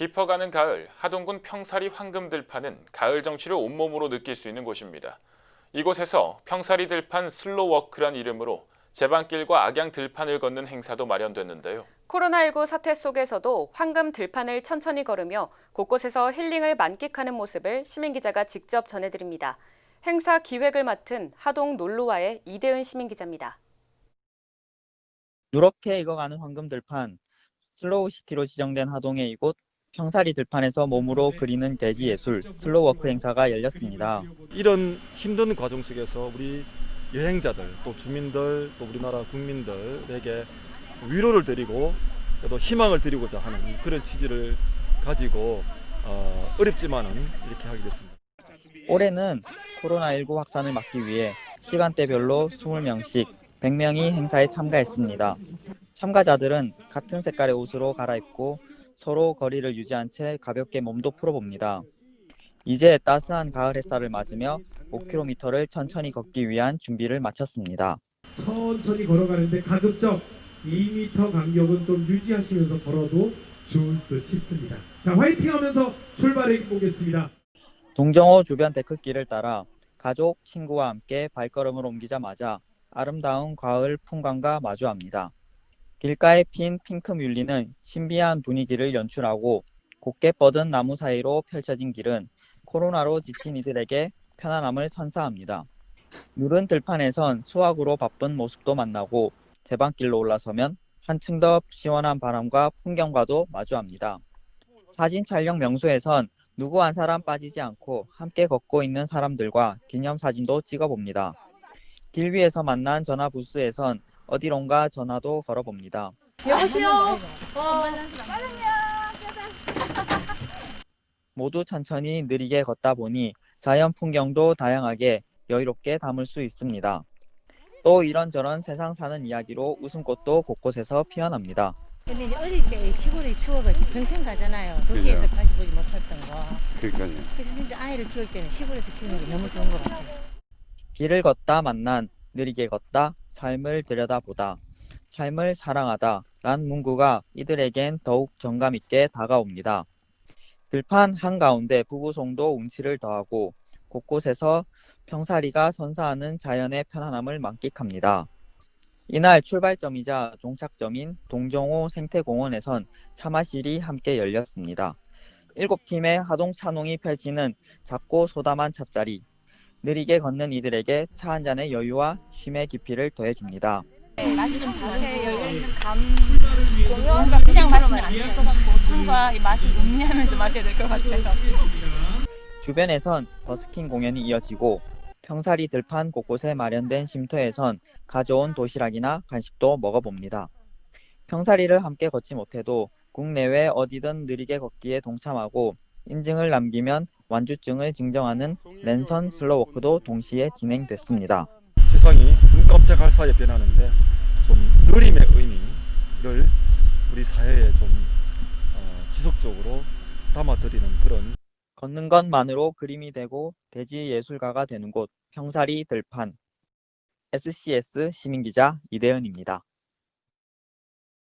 깊어가는 가을, 하동군 평사리 황금 들판은 가을 정취를 온몸으로 느낄 수 있는 곳입니다. 이곳에서 평사리 들판 슬로워크란 이름으로 제방길과 악양 들판을 걷는 행사도 마련됐는데요. 코로나19 사태 속에서도 황금 들판을 천천히 걸으며 곳곳에서 힐링을 만끽하는 모습을 시민 기자가 직접 전해드립니다. 행사 기획을 맡은 하동 놀로와의 이대은 시민 기자입니다. 누렇게 익어가는 황금 들판, 슬로우 시티로 지정된 하동의 이곳 평사리 들판에서 몸으로 그리는 대지 예술 슬로워크 행사가 열렸습니다. 이런 힘든 과정 속에서 우리 여행자들 또 주민들 또 우리나라 국민들에게 위로를 드리고 또 희망을 드리고자 하는 그런 취지를 가지고 어, 어렵지만은 이렇게 하게 됐습니다. 올해는 코로나19 확산을 막기 위해 시간대별로 20명씩 100명이 행사에 참가했습니다. 참가자들은 같은 색깔의 옷으로 갈아입고 서로 거리를 유지한 채 가볍게 몸도 풀어봅니다. 이제 따스한 가을 햇살을 맞으며 5km를 천천히 걷기 위한 준비를 마쳤습니다. 천천히 걸어가는데 가급적 2m 간격은 좀 유지하시면서 걸어도 좋을 듯 싶습니다. 자, 화이팅 하면서 출발해 보겠습니다. 동정호 주변 데크길을 따라 가족, 친구와 함께 발걸음을 옮기자마자 아름다운 가을 풍광과 마주합니다. 길가에 핀 핑크 뮬리는 신비한 분위기를 연출하고 곱게 뻗은 나무 사이로 펼쳐진 길은 코로나로 지친 이들에게 편안함을 선사합니다. 누른 들판에선 수확으로 바쁜 모습도 만나고 제방길로 올라서면 한층 더 시원한 바람과 풍경과도 마주합니다. 사진 촬영 명소에선 누구 한 사람 빠지지 않고 함께 걷고 있는 사람들과 기념사진도 찍어봅니다. 길 위에서 만난 전화 부스에선 어디론가 전화도 걸어봅니다. 여보세요? 어, 모두 천천히 느리게 걷다 보니 자연 풍경도 다양하게 여유롭게 담을 수 있습니다. 또 이런저런 세상 사는 이야기로 웃음꽃도 곳곳에서 피어납니다. 근데 이제 어릴 때 시골의 추억을 평생 가잖아요. 도시에서 그죠. 다시 보지 못했던 거. 그러니까요. 그래서 진짜 아이를 키울 때는 시골에서 키우는 게 너무 좋은 것 같아요. 길을 걷다 만난 느리게 걷다 삶을 들여다보다 삶을 사랑하다 란 문구가 이들에겐 더욱 정감 있게 다가옵니다. 들판 한가운데 부부송도 운치를 더하고 곳곳에서 평사리가 선사하는 자연의 편안함을 만끽합니다. 이날 출발점이자 종착점인 동정호 생태공원에선 차마실이 함께 열렸습니다. 일곱 팀의 하동 찬홍이 펼치는 작고 소담한 찻자리, 느리게 걷는 이들에게 차 한 잔의 여유와 쉼의 깊이를 더해줍니다. 맛이 좀 다르게 열려 있는 감 뭔가 그냥 마시면 안 될 것 같고 술과 이 맛을 음미하면서 마셔야 될 것 같아요. 주변에선 버스킹 공연이 이어지고 평사리 들판 곳곳에 마련된 쉼터에선 가져온 도시락이나 간식도 먹어봅니다. 평사리를 함께 걷지 못해도 국내외 어디든 느리게 걷기에 동참하고 인증을 남기면 완주증을 증정하는 랜선 슬로워크도 동시에 진행됐습니다. 세상이 눈 깜짝할 사이에 변하는데 좀 느림의 의미를 우리 사회에 좀 어, 지속적으로 담아드리는 그런 걷는 것만으로 그림이 되고 대지 예술가가 되는 곳 평사리 들판 SCS 시민기자 이대은입니다.